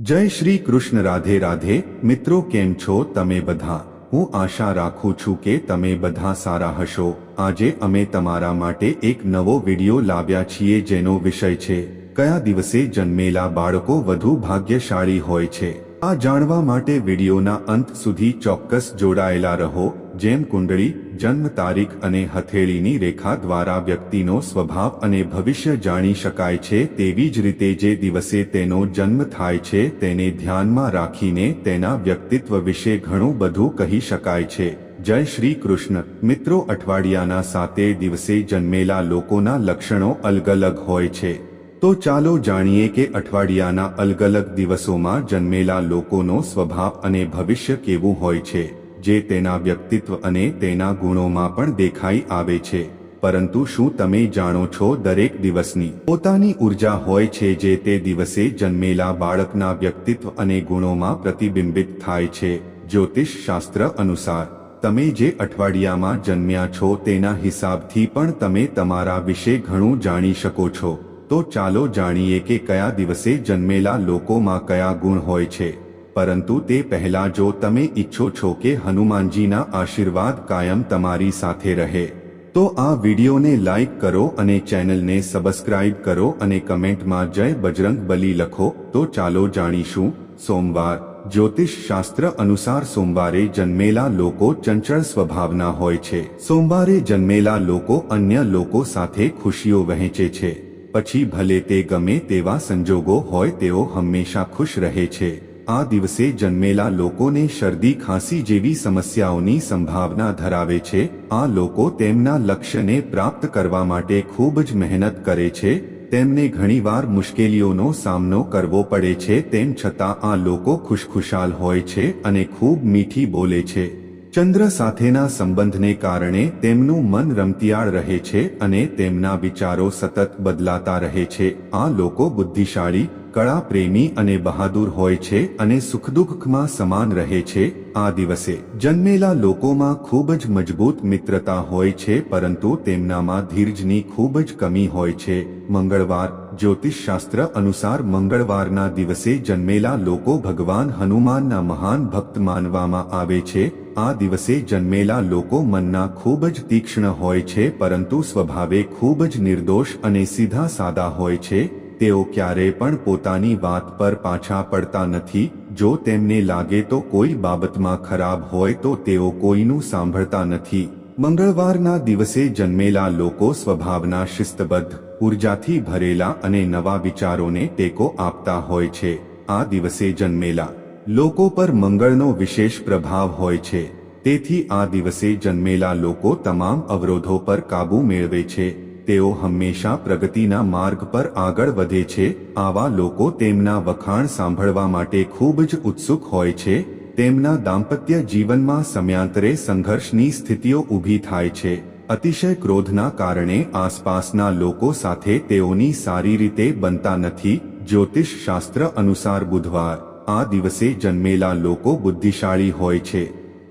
જય શ્રી કૃષ્ણ રાધે રાધે. મિત્રો કેમ છો? તમે બધા? હું આશા રાખું છું કે તમે બધા સારા હશો. આજે અમે તમારા માટે એક નવો વિડિયો લાવ્યા છીએ જેનો વિષય છે, કયા દિવસે જન્મેલા બાળકો વધુ ભાગ્યશાળી હોય છે? આ જાણવા માટે વિડિયોના અંત સુધી ચોક્કસ જોડાયેલા રહો. જેમ કુંડળી, જન્મ તારીખ અને હથેળીની રેખા દ્વારા વ્યક્તિનો સ્વભાવ અને ભવિષ્ય જાણી શકાય છે, તેવી જ રીતે જે દિવસે તેનો જન્મ થાય છે, તેને ધ્યાનમાં રાખીને તેના વ્યક્તિત્વ વિશે ઘણું બધું કહી શકાય છે. જય શ્રી કૃષ્ણ. મિત્રો, અઠવાડિયાના સાતે દિવસે જન્મેલા લોકોના લક્ષણો અલગ અલગ હોય છે. તો ચાલો જાણીએ કે અઠવાડિયાના અલગ અલગ દિવસોમાં જન્મેલા લોકોનો સ્વભાવ અને ભવિષ્ય કેવું હોય છે. જે તેના વ્યક્તિત્વ અને તેના ગુણોમાં પણ દેખાઈ આવે છે. પરંતુ શું તમે જાણો છો દરેક દિવસની? પોતાની ઊર્જા હોય છે જે તે દિવસે જન્મેલા બાળકના વ્યક્તિત્વ અને ગુણોમાં પ્રતિબિંબિત થાય છે. જ્યોતિષ શાસ્ત્ર અનુસાર, તમે જે અઠવાડિયામાં જન્મ્યા છો તેના હિસાબથી પણ તમે તમારા વિશે ઘણું જાણી શકો છો. તો ચાલો જાણીએ કે કયા દિવસે જન્મેલા લોકોમાં કયા ગુણ હોય છે. પરંતુ તે પહેલા જો તમે ઈચ્છો છો કે હનુમાનજીના આશીર્વાદ કાયમ તમારી સાથે રહે, તો આ વિડીયોને લાઈક કરો અને ચેનલને સબસ્ક્રાઇબ કરો અને કમેન્ટમાં જય બજરંગ બલી લખો, તો ચાલો જાણીશું, સોમવાર, જ્યોતિષ શાસ્ત્ર અનુસાર સોમવારે જન્મેલા લોકો ચંચળ સ્વભાવના હોય છે. સોમવારે જન્મેલા લોકો અન્ય લોકો સાથે ખુશીઓ વહેંચે છે. પછી ભલે તે ગમે તેવા સંજોગો હોય તેઓ હંમેશા ખુશ રહે છે. આ દિવસે જન્મેલા લોકોને શરદી ખાંસી જેવી સમસ્યાઓની સંભાવના ધરાવે છે. આ લોકો તેમના લક્ષ્યને પ્રાપ્ત કરવા માટે ખૂબ જ મહેનત કરે છે. તેમને ઘણીવાર મુશ્કેલીઓનો સામનો કરવો પડે છે. તેમ છતાં આ લોકો ખુશખુશાલ હોય છે અને ખૂબ મીઠી બોલે છે. ચંદ્ર સાથેના સંબંધને કારણે તેમનું મન રમતિયાળ રહે છે અને તેમના વિચારો સતત બદલાતા રહે છે. આ લોકો બુદ્ધિશાળી કળા પ્રેમી અને બહાદુર હોય છે અને સુખદુઃખમાં સમાન રહે છે. આ દિવસે જન્મેલા લોકોમાં ખૂબ જ મજબૂત મિત્રતા હોય છે, પરંતુ તેમનામાં ધીરજની ખૂબ જ કમી હોય છે. મંગળવાર જ્યોતિષ શાસ્ત્ર અનુસાર મંગળવારના દિવસે જન્મેલા લોકો ભગવાન હનુમાનના મહાન ભક્ત માનવામાં આવે છે. આ દિવસે જન્મેલા લોકો મનના ખૂબ જ તીક્ષ્ણ હોય છે, પરંતુ સ્વભાવે ખૂબ જ નિર્દોષ અને સીધા સાદા હોય છે. તેઓ ક્યારેય પણ પોતાની વાત પર પાછા પડતા નથી. જો તેમને લાગે તો કોઈ બાબતમાં ખરાબ હોય તો તેઓ કોઈનું સાંભળતા નથી. મંગળવારના દિવસે જન્મેલા લોકો સ્વભાવના શિસ્તબદ્ધ ઉર્જાથી ભરેલા અને નવા વિચારોને ટેકો આપતા હોય છે. આ દિવસે જન્મેલા લોકો પર મંગળનો વિશેષ પ્રભાવ હોય છે. તેથી આ દિવસે જન્મેલા લોકો તમામ અવરોધો પર કાબૂ મેળવે છે. તેઓ હંમેશા પ્રગતિના માર્ગ પર આગળ વધે છે. આવા લોકો તેમના વખાણ સાંભળવા માટે ખૂબ જ ઉત્સુક હોય છે. તેમના દાંપત્ય જીવનમાં સમયાંતરે સંઘર્ષની સ્થિતિઓ ઊભી થાય છે. અતિશય ક્રોધના કારણે આસપાસના લોકો સાથે તેઓની સારી રીતે બનતા નથી. જ્યોતિષ શાસ્ત્ર અનુસાર બુધવાર, આ દિવસે જન્મેલા લોકો બુદ્ધિશાળી હોય છે.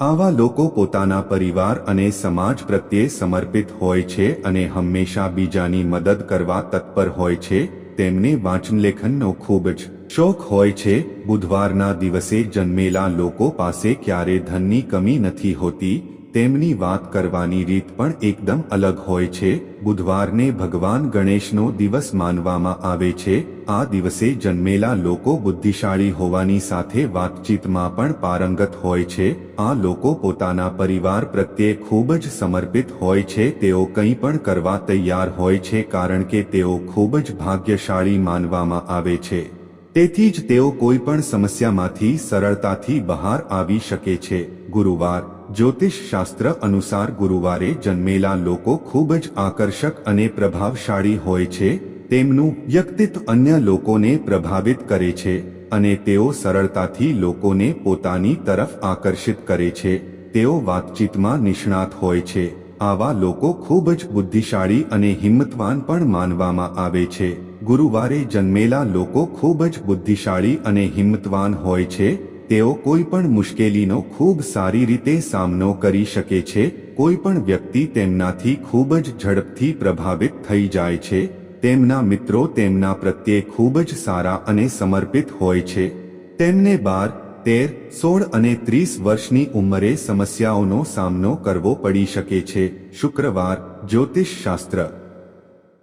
આવા લોકો પોતાના પરિવાર અને સમાજ પ્રત્યે સમર્પિત હોય છે અને હંમેશા બીજાની મદદ કરવા તત્પર હોય છે. તેમને વાંચનલેખનનો ખૂબ જ શોખ હોય છે. બુધવારના દિવસે જન્મેલા લોકો પાસે ક્યારે ધનની કમી નથી હોતી. તેમની વાત કરવાની રીત પણ એકદમ અલગ હોય છે. બુધવારને ભગવાન ગણેશનો દિવસ માનવામાં આવે છે. આ દિવસે જન્મેલા લોકો બુદ્ધિશાળી હોવાની સાથે વાતચીતમાં પણ પારંગત હોય છે. આ લોકો પોતાના પરિવાર પ્રત્યે ખૂબ જ સમર્પિત હોય છે. તેઓ કંઈ પણ કરવા તૈયાર હોય છે કારણ કે તેઓ ખૂબ જ ભાગ્યશાળી માનવામાં આવે છે. તેથી જ તેઓ કોઈ પણ સમસ્યામાંથી સરળતાથી બહાર આવી શકે છે. ગુરુવાર જ્યોતિષ શાસ્ત્ર અનુસાર ગુરુવારે જન્મેલા લોકો ખૂબ જ આકર્ષક અને પ્રભાવશાળી હોય છે, તેમનું વ્યક્તિત્વ અન્ય લોકોને પ્રભાવિત કરે છે અને તેઓ સરળતાથી લોકોને પોતાની તરફ આકર્ષિત કરે છે. તેઓ વાતચીતમાં નિષ્ણાત હોય છે. આવા લોકો ખૂબ જ બુદ્ધિશાળી અને હિંમતવાન પણ માનવામાં આવે છે. ગુરુવારે જન્મેલા લોકો ખૂબ જ બુદ્ધિશાળી અને હિંમતવાન હોય છે. તેઓ કોઈ પણ મુશ્કેલીનો ખૂબ સારી રીતે સામનો કરી શકે છે, કોઈ પણ વ્યક્તિ તેમનાથી ખૂબ જ ઝડપથી પ્રભાવિત થઈ જાય છે, તેમના મિત્રો તેમના પ્રત્યે ખૂબ જ સારા અને સમર્પિત હોય છે. તેમને બાર, તેર, સોળ અને ત્રીસ વર્ષની ઉંમરે સમસ્યાઓનો સામનો કરવો પડી શકે છે. શુક્રવાર જ્યોતિષ શાસ્ત્ર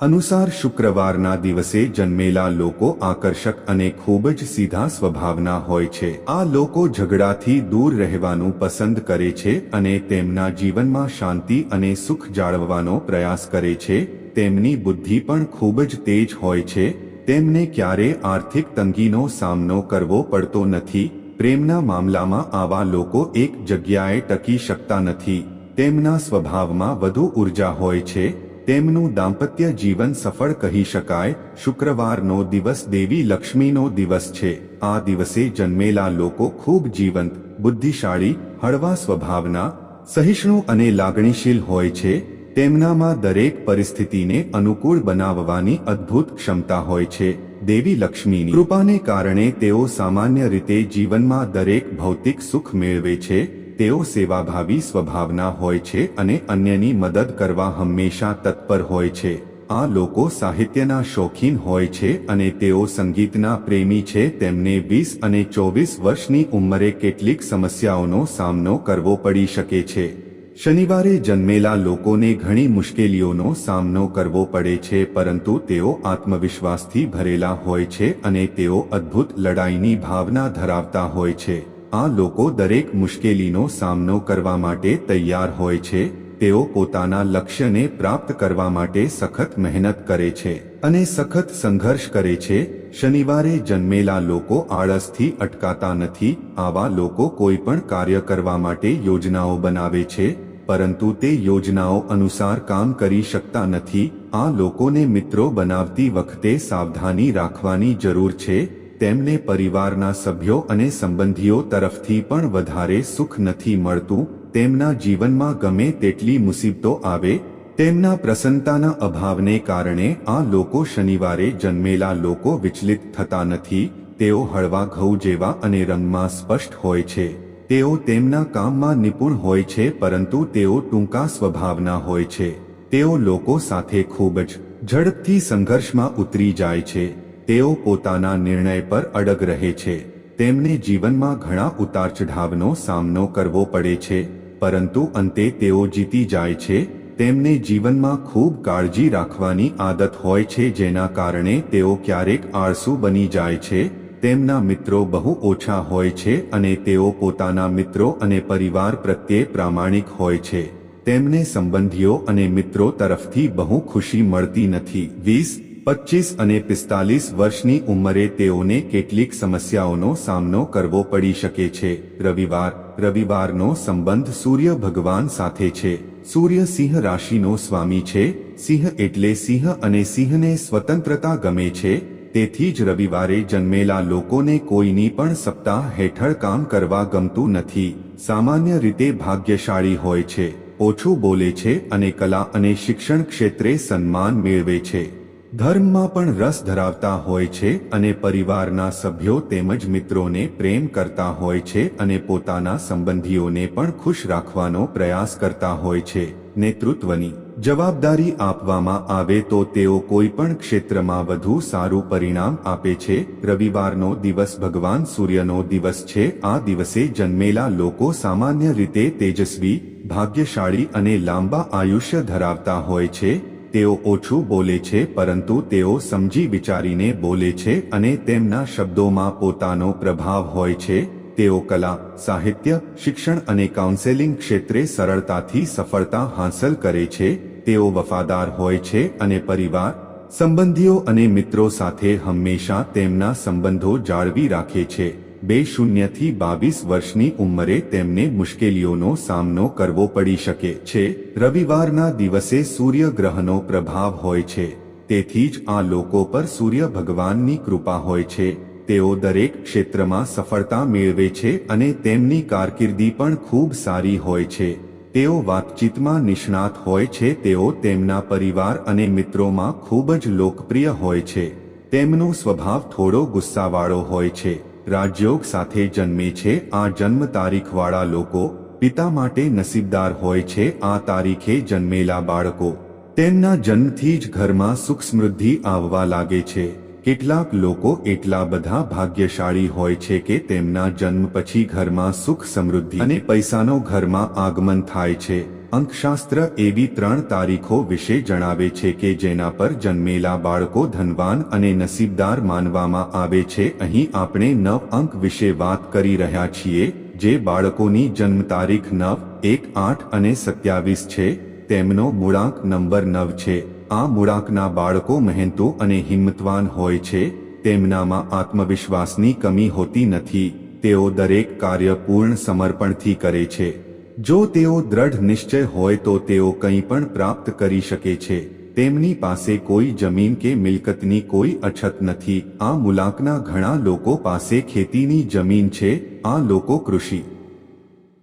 અનુસાર શુક્રવારના દિવસે જન્મેલા લોકો આકર્ષક અને ખૂબ જ સીધા સ્વભાવના હોય છે. આ લોકો ઝઘડાથી દૂર રહેવાનું પસંદ કરે છે અને તેમના જીવનમાં શાંતિ અને સુખ જાળવવાનો પ્રયાસ કરે છે. તેમની બુદ્ધિ પણ ખૂબ જ તેજ હોય છે. તેમને ક્યારે આર્થિક તંગીનો સામનો કરવો પડતો નથી. પ્રેમના મામલામાં આવા લોકો એક જગ્યાએ ટકી શકતા નથી. તેમના સ્વભાવમાં વધુ ઊર્જા હોય છે. તેમનું દાંપત્ય જીવન સફળ કહી શકાય. શુક્રવારનો દિવસ દેવી લક્ષ્મીનો દિવસ છે. આ દિવસે જન્મેલા લોકો ખૂબ જીવંત, બુદ્ધિશાળી, હળવા સ્વભાવના, સહિષ્ણુ અને લાગણીશીલ હોય છે. તેમનામાં દરેક પરિસ્થિતિને અનુકૂળ બનાવવાની અદ્ભુત ક્ષમતા હોય છે. દેવી લક્ષ્મીની કૃપાને કારણે તેઓ સામાન્ય રીતે જીવનમાં દરેક ભૌતિક સુખ મેળવે છે. તેઓ સેવાભાવી સ્વભાવના હોય છે અને અન્યની મદદ કરવા હંમેશા તત્પર હોય છે. આ લોકો સાહિત્યના શોખીન હોય છે અને તેઓ સંગીતના પ્રેમી છે. તેમને વીસ અને ચોવીસ વર્ષની ઉંમરે કેટલીક સમસ્યાઓનો સામનો કરવો પડી શકે છે. શનિવારે જન્મેલા લોકોને ઘણી મુશ્કેલીઓનો સામનો કરવો પડે છે, પરંતુ તેઓ આત્મવિશ્વાસથી ભરેલા હોય છે અને તેઓ અદ્ભુત લડાઈની ભાવના ધરાવતા હોય છે. આ લોકો દરેક મુશ્કેલીનો સામનો કરવા માટે તૈયાર હોય છે, તેઓ પોતાના લક્ષ્યને પ્રાપ્ત કરવા માટે સખત મહેનત કરે છે અને સખત સંઘર્ષ કરે છે. શનિવારે જન્મેલા લોકો આળસથી અટકાતા નથી, આવા લોકો કોઈ પણ કાર્ય કરવા માટે યોજનાઓ બનાવે છે, પરંતુ તે યોજનાઓ અનુસાર કામ કરી શકતા નથી. આ લોકોને મિત્રો બનાવતી વખતે સાવધાની રાખવાની જરૂર છે. તેમને પરિવારના સભ્યો અને સંબંધીઓ તરફથી પણ વધારે સુખ નથી મળતું, તેમના જીવનમાં ગમે તેટલી મુસીબતો આવે, તેમના પ્રસન્નતાના અભાવને કારણે આ લોકો શનિવારે જન્મેલા લોકો વિચલિત થતા નથી, તેઓ હળવા ઘઉં જેવા અને રંગમાં સ્પષ્ટ હોય છે. તેઓ તેમના કામમાં નિપુણ હોય છે પરંતુ તેઓ ટૂંકા સ્વભાવના હોય છે. તેઓ લોકો સાથે ખૂબ જ ઝડપથી સંઘર્ષમાં ઉતરી જાય છે. તેઓ પોતાના નિર્ણય પર અડગ રહે છે. તેમને જીવનમાં ઘણા ઉતાર ચઢાવનો સામનો કરવો પડે છે, પરંતુ અંતે તેઓ જીતી જાય છે. તેમને જીવનમાં ખૂબ કાળજી રાખવાની આદત હોય છે જેના કારણે તેઓ ક્યારેક આળસુ બની જાય છે. તેમના મિત્રો બહુ ઓછા હોય છે અને તેઓ પોતાના મિત્રો અને પરિવાર પ્રત્યે પ્રામાણિક હોય છે. તેમને સંબંધીઓ અને મિત્રો તરફથી બહુ ખુશી મળતી નથી. વીસ પચીસ અને પિસ્તાલીસ વર્ષની ઉંમરે તેઓને કેટલીક સમસ્યાઓનો સામનો કરવો પડી શકે છે. રવિવાર, રવિવારનો સંબંધ સૂર્ય ભગવાન સાથે છે. સૂર્ય સિંહ રાશિનો સ્વામી છે. સિંહ એટલે સિંહ અને સિંહને સ્વતંત્રતા ગમે છે. તેથી જ રવિવારે જન્મેલા લોકોને કોઈની પણ સપ્તાહ હેઠળ કામ કરવા ગમતું નથી. સામાન્ય રીતે ભાગ્યશાળી હોય છે. ઓછું બોલે છે અને કલા અને શિક્ષણ ક્ષેત્રે સન્માન મેળવે છે. ધર્મમાં પણ રસ ધરાવતા હોય છે અને પરિવારના સભ્યો તેમજ મિત્રોને પ્રેમ કરતા હોય છે અને પોતાના સંબંધીઓને પણ ખુશ રાખવાનો પ્રયાસ કરતા હોય છે. નેતૃત્વની જવાબદારી આપવામાં આવે તો તેઓ કોઈ પણ ક્ષેત્રમાં વધુ સારું પરિણામ આપે છે. રવિવારનો દિવસ ભગવાન સૂર્યનો દિવસ છે. આ દિવસે જન્મેલા લોકો સામાન્ય રીતે તેજસ્વી, ભાગ્યશાળી અને લાંબા આયુષ્ય ધરાવતા હોય છે. તેઓ ઓછું બોલે છે, પરંતુ તેઓ સમજી વિચારીને બોલે છે અને તેમના શબ્દોમાં પોતાનો પ્રભાવ હોય છે. તેઓ કલા, સાહિત્ય, શિક્ષણ અને કાઉન્સેલિંગ ક્ષેત્રે સરળતાથી સફળતા હાંસલ કરે છે. તેઓ વફાદાર હોય છે અને પરિવાર, સંબંધીઓ અને મિત્રો સાથે હંમેશા તેમના સંબંધો જાળવી રાખે છે. બે શૂન્યથી બાવીસ વર્ષની ઉંમરે તેમને મુશ્કેલીઓનો સામનો કરવો પડી શકે છે. રવિવારના દિવસે સૂર્યગ્રહનો પ્રભાવ હોય છે. તેથી જ આ લોકો પર સૂર્ય ભગવાનની કૃપા હોય છે. તેઓ દરેક ક્ષેત્રમાં સફળતા મેળવે છે અને તેમની કારકિર્દી પણ ખૂબ સારી હોય છે. તેઓ વાતચીતમાં નિષ્ણાત હોય છે. તેઓ તેમના પરિવાર અને મિત્રોમાં ખૂબ જ લોકપ્રિય હોય છે. તેમનો સ્વભાવ થોડો ગુસ્સાવાળો હોય છે. રાજયોગ સાથે જન્મે છે. આ જન્મ તારીખવાળા લોકો પિતા માટે નસીબદાર હોય છે. આ તારીખે જન્મેલા બાળકો તેમના જન્મથી જ ઘરમાં સુખ સમૃદ્ધિ આવવા લાગે છે. કેટલાક લોકો એટલા બધા ભાગ્યશાળી હોય છે કે તેમના જન્મ પછી ઘરમાં સુખ સમૃદ્ધિ અને પૈસાનો ઘરમાં આગમન થાય છે. અંકશાસ્ત્ર એવી ત્રણ તારીખો વિશે જણાવે છે કે જેના પર જન્મેલા બાળકો ધનવાન અને નસીબદાર માનવામાં આવે છે. અહીં આપણે નવ અંક વિશે વાત કરી રહ્યા છીએ, જે બાળકોની જન્મ તારીખ નવ, એક, આઠ અને સત્યાવીસ છે. તેમનો મૂળાંક નંબર નવ છે. આ મૂળાંકના બાળકો મહેનતુ અને હિંમતવાન હોય છે. તેમનામાં આત્મવિશ્વાસની કમી હોતી નથી. તેઓ દરેક કાર્ય પૂર્ણ સમર્પણથી કરે છે. જો તેઓ દ્રઢ નિશ્ચય હોય તો તેઓ કંઈ પણ પ્રાપ્ત કરી શકે છે. તેમની પાસે કોઈ જમીન કે મિલકતની કોઈ અછત નથી. આ મુલાકના ઘણા લોકો પાસે ખેતીની જમીન છે. આ લોકો કૃષિ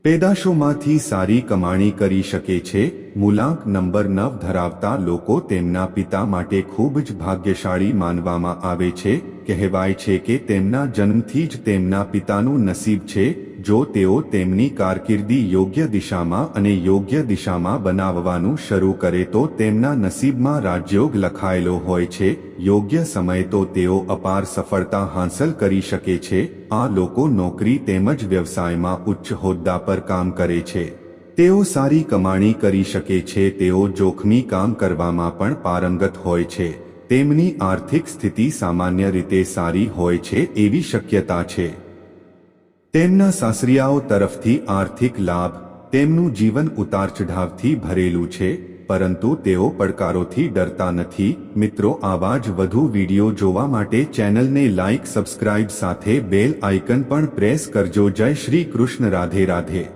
પેદાશોમાંથી સારી કમાણી કરી શકે છે. મુલાંક નંબર નવ ધરાવતા લોકો તેમના પિતા માટે ખૂબ જ ભાગ્યશાળી માનવામાં આવે છે. કહેવાય છે કે તેમના જન્મથી જ તેમના પિતાનું નસીબ છે. જો તેઓ તેમની કારકિર્દી યોગ્ય દિશામાં અને યોગ્ય દિશામાં બનાવવાનું શરૂ કરે તો તેમના નસીબમાં રાજયોગ લખાયેલો હોય છે. યોગ્ય સમય તો તેઓ અપાર સફળતા હાંસલ કરી શકે છે. આ લોકો નોકરી તેમજ વ્યવસાયમાં ઉચ્ચ હોદ્દા પર કામ કરે છે. તેઓ સારી કમાણી કરી શકે છે. તેઓ જોખમી કામ કરવામાં પણ પારંગત હોય છે. તેમની આર્થિક સ્થિતિ સામાન્ય રીતે સારી હોય છે એવી શક્યતા છે. તેમના સાસરિયાઓ તરફથી આર્થિક લાભ, તેમનું જીવન ઉતાર ચઢાવથી ભરેલું છે, પરંતુ તેઓ પડકારોથી ડરતા નથી. મિત્રો, આવા જ વધુ વીડિયો જોવા માટે ચેનલને લાઇક સબસ્ક્રાઇબ સાથે બેલ આઇકન પણ પ્રેસ કરજો. જય શ્રી કૃષ્ણ, રાધે રાધે.